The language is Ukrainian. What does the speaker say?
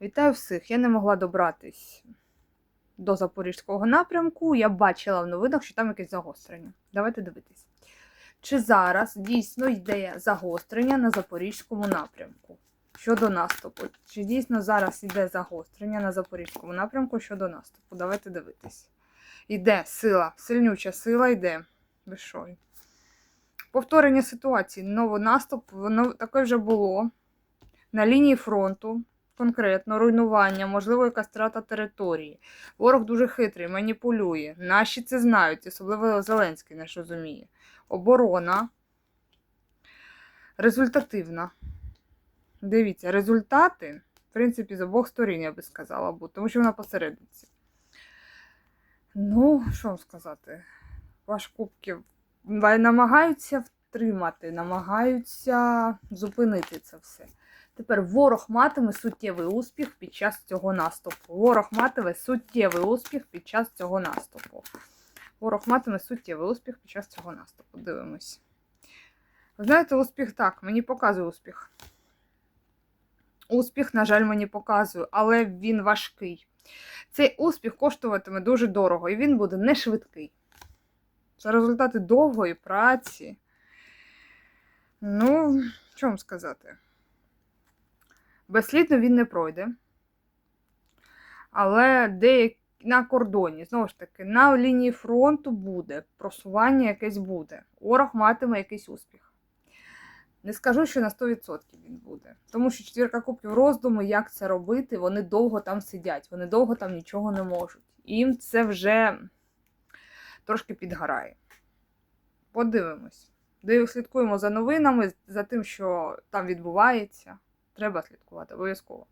Вітаю всіх! Я не могла добратись до Запорізького напрямку. Я бачила в новинах, що там якесь загострення. Давайте дивитись. Чи зараз дійсно йде загострення на Запорізькому напрямку щодо наступу? Чи дійсно зараз йде загострення на Запорізькому напрямку щодо наступу? Давайте дивитись. Йде сила, сильнюча сила йде. Ви що? Повторення ситуації. Новий наступ, воно таке вже було на лінії фронту. Конкретно руйнування, можливо, якась страта території. Ворог дуже хитрий, маніпулює. Наші це знають, особливо Зеленський наш розуміє. Оборона результативна. Дивіться, результати, в принципі, з обох сторін, я би сказала, бо, тому що вона посередниці. Ну, що вам сказати? Ваш кубків намагаються втримати, намагаються зупинити це все. Тепер ворог матиме суттєвий успіх під час цього наступу. Ворог матиме суттєвий успіх під час цього наступу. Ворог матиме суттєвий успіх під час цього наступу. Дивимось. Ви знаєте, успіх так, мені показує успіх. Успіх, на жаль, мені показує, але він важкий. Цей успіх коштуватиме дуже дорого, і він буде не швидкий. Це результати довгої праці. Ну, що вам сказати? Безслідно він не пройде. Але деякі на кордоні, знову ж таки, на лінії фронту буде, просування якесь буде. Ворог матиме якийсь успіх. Не скажу, що на 100% він буде. Тому що четвірка кубків роздуму, як це робити, вони довго там сидять, вони довго там нічого не можуть. Їм це вже трошки підгорає. Подивимось. Див- Слідкуємо за новинами, за тим, що там відбувається. Треба слідкувати обов'язково.